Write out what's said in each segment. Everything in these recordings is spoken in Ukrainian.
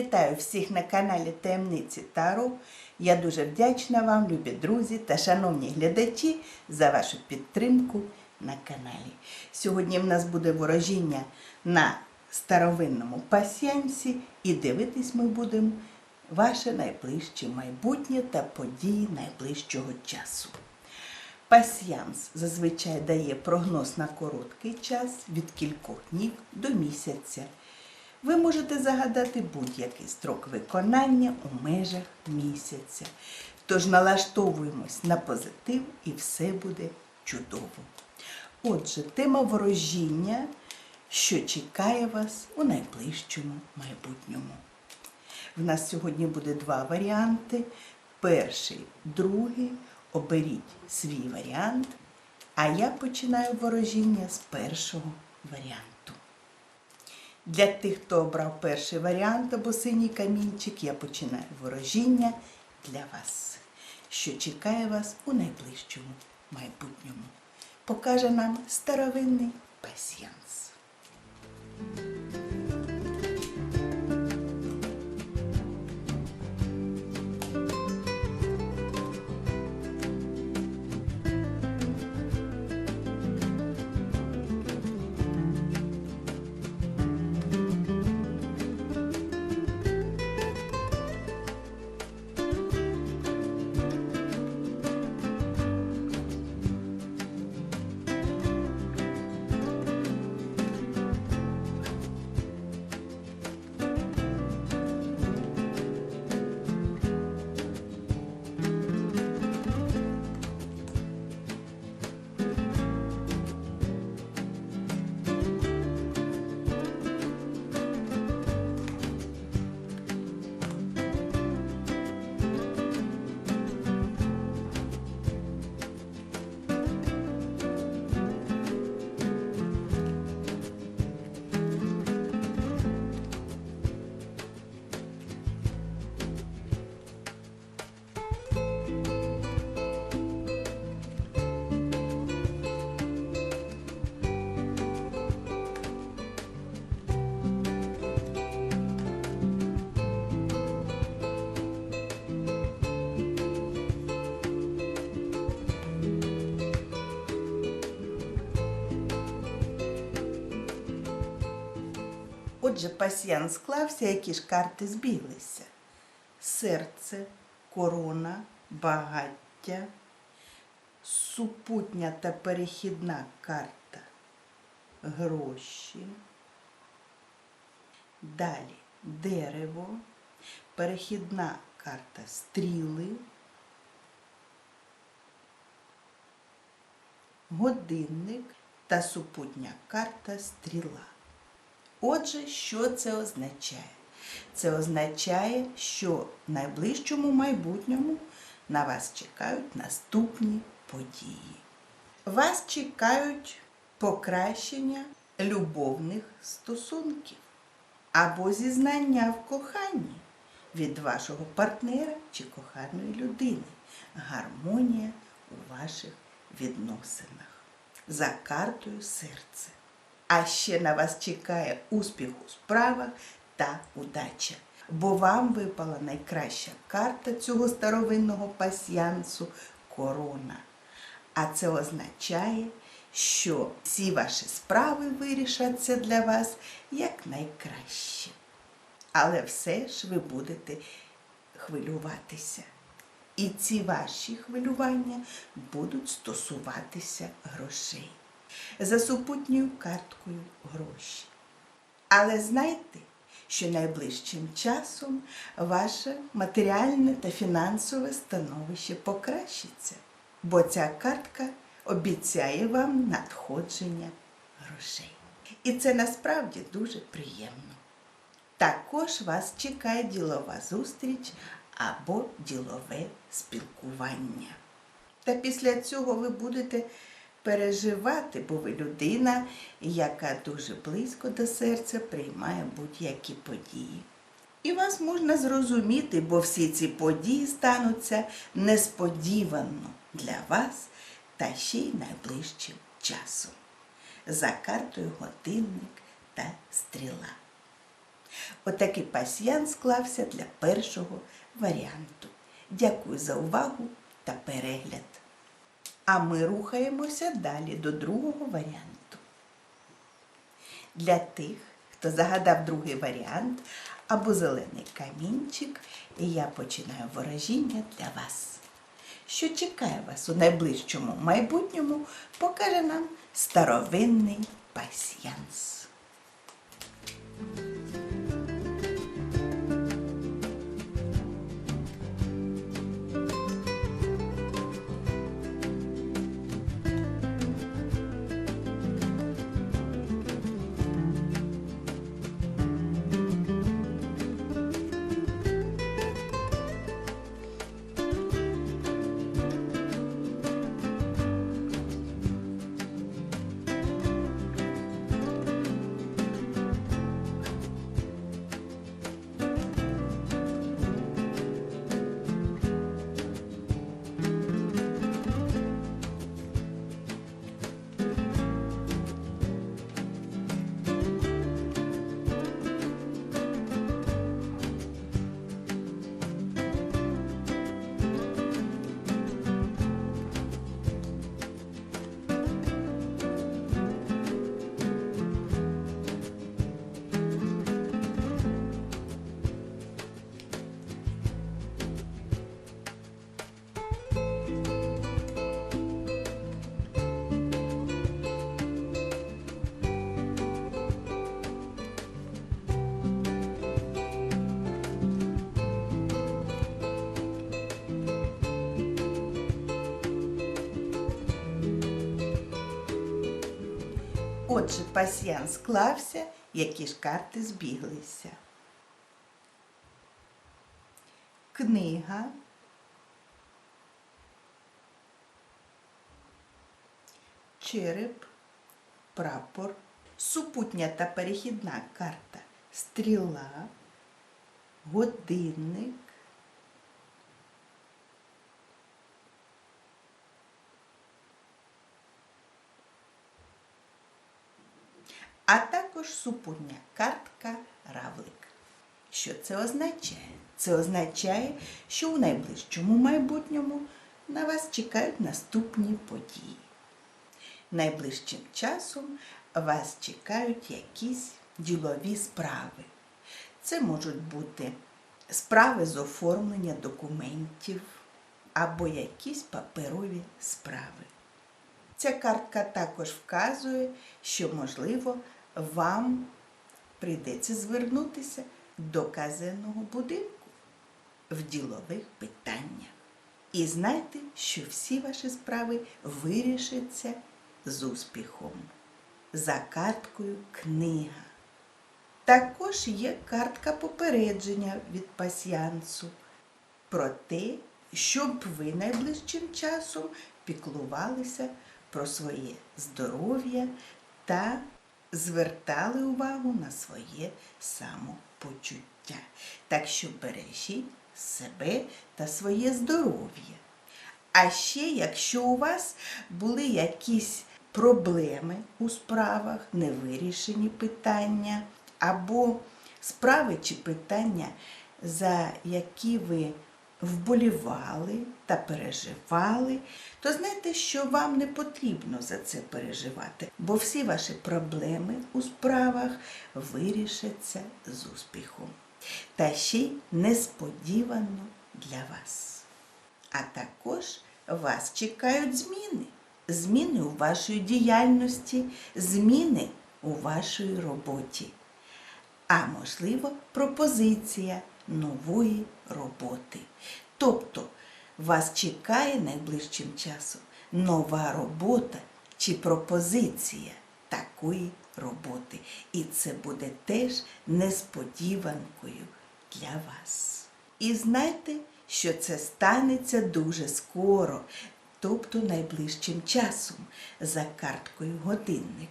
Вітаю всіх на каналі Таємниці Таро. Я дуже вдячна вам, любі друзі та шановні глядачі, за вашу підтримку на каналі. Сьогодні в нас буде ворожіння на старовинному пасіянсі і дивитись ми будемо ваше найближче майбутнє та події найближчого часу. Пасьянс зазвичай дає прогноз на короткий час від кількох днів до місяця. Ви можете загадати будь-який строк виконання у межах місяця. Тож налаштовуємось на позитив і все буде чудово. Отже, тема ворожіння, що чекає вас у найближчому майбутньому. В нас сьогодні буде два варіанти. Перший, другий. Оберіть свій варіант, а я починаю ворожіння з першого варіанту. Для тих, хто обрав перший варіант або синій камінчик, я починаю ворожіння для вас, що чекає вас у найближчому майбутньому. Покаже нам старовинний пасьянс. Отже, пасьян склався, які ж карти збіглися. Серце, корона, багаття, супутня та перехідна карта, гроші. Далі дерево, перехідна карта стріли, годинник та супутня карта стріла. Отже, що це означає? Це означає, що в найближчому майбутньому на вас чекають наступні події. Вас чекають покращення любовних стосунків або зізнання в коханні від вашого партнера чи коханої людини. Гармонія у ваших відносинах. За картою серце. А ще на вас чекає успіх у справах та удача. Бо вам випала найкраща карта цього старовинного пасьянсу корона. А це означає, що всі ваші справи вирішаться для вас якнайкраще. Але все ж ви будете хвилюватися. І ці ваші хвилювання будуть стосуватися грошей за супутньою карткою гроші. Але знайте, що найближчим часом ваше матеріальне та фінансове становище покращиться, бо ця картка обіцяє вам надходження грошей. І це насправді дуже приємно. Також вас чекає ділова зустріч або ділове спілкування. Та після цього ви будете переживати, бо ви людина, яка дуже близько до серця приймає будь-які події. І вас можна зрозуміти, бо всі ці події стануться несподівано для вас та ще й найближчим часом. За картою годинник та стріла. Отакий пасьян склався для першого варіанту. Дякую за увагу та перегляд. А ми рухаємося далі до другого варіанту. Для тих, хто загадав другий варіант або зелений камінчик, я починаю ворожіння для вас. Що чекає вас у найближчому майбутньому, покаже нам старовинний пасьянс. Отже, пасьян склався, які ж карти збіглися. Книга. Череп, прапор, супутня та перехідна карта, стріла, годинник, а також супутня картка равлик. Що це означає? Це означає, що у найближчому майбутньому на вас чекають наступні події. Найближчим часом вас чекають якісь ділові справи. Це можуть бути справи з оформлення документів або якісь паперові справи. Ця картка також вказує, що, можливо, вам прийдеться звернутися до казенного будинку в ділових питаннях. І знайте, що всі ваші справи вирішаться з успіхом. За карткою книга. Також є картка попередження від пасіянсу про те, щоб ви найближчим часом піклувалися про своє здоров'я та звертали увагу на своє самопочуття. Так що бережіть себе та своє здоров'я. А ще, якщо у вас були якісь проблеми у справах, невирішені питання, або справи чи питання, за які ви вболівали та переживали, то знайте, що вам не потрібно за це переживати, бо всі ваші проблеми у справах вирішаться з успіхом. Та ще й несподівано для вас. А також вас чекають зміни. Зміни у вашій діяльності, зміни у вашій роботі. А можливо, пропозиція нової роботи. Тобто вас чекає найближчим часом нова робота чи пропозиція такої роботи. І це буде теж несподіванкою для вас. І знайте, що це станеться дуже скоро, тобто найближчим часом, за карткою годинник.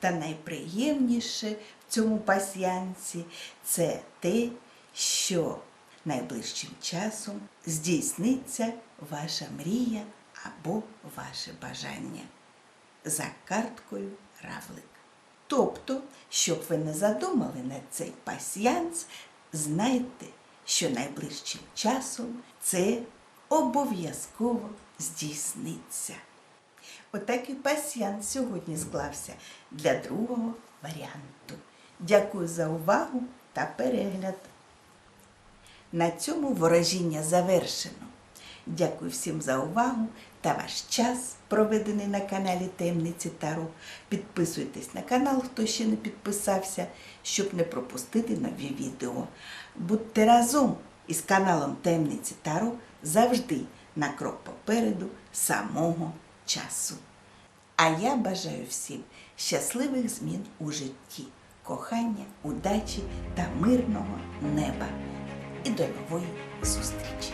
Та найприємніше цьому пасьянці це те, що найближчим часом здійсниться ваша мрія або ваше бажання. За карткою равлик. Тобто, щоб ви не задумали на цей пасьянс, знайте, що найближчим часом це обов'язково здійсниться. Отакий пасьянс сьогодні склався для другого варіанту. Дякую за увагу та перегляд. На цьому ворожіння завершено. Дякую всім за увагу та ваш час, проведений на каналі Таємниці Таро. Підписуйтесь на канал, хто ще не підписався, щоб не пропустити нові відео. Будьте разом із каналом Таємниці Таро завжди на крок попереду самого часу. А я бажаю всім щасливих змін у житті, кохання, удачі та мирного неба. І до нової зустрічі!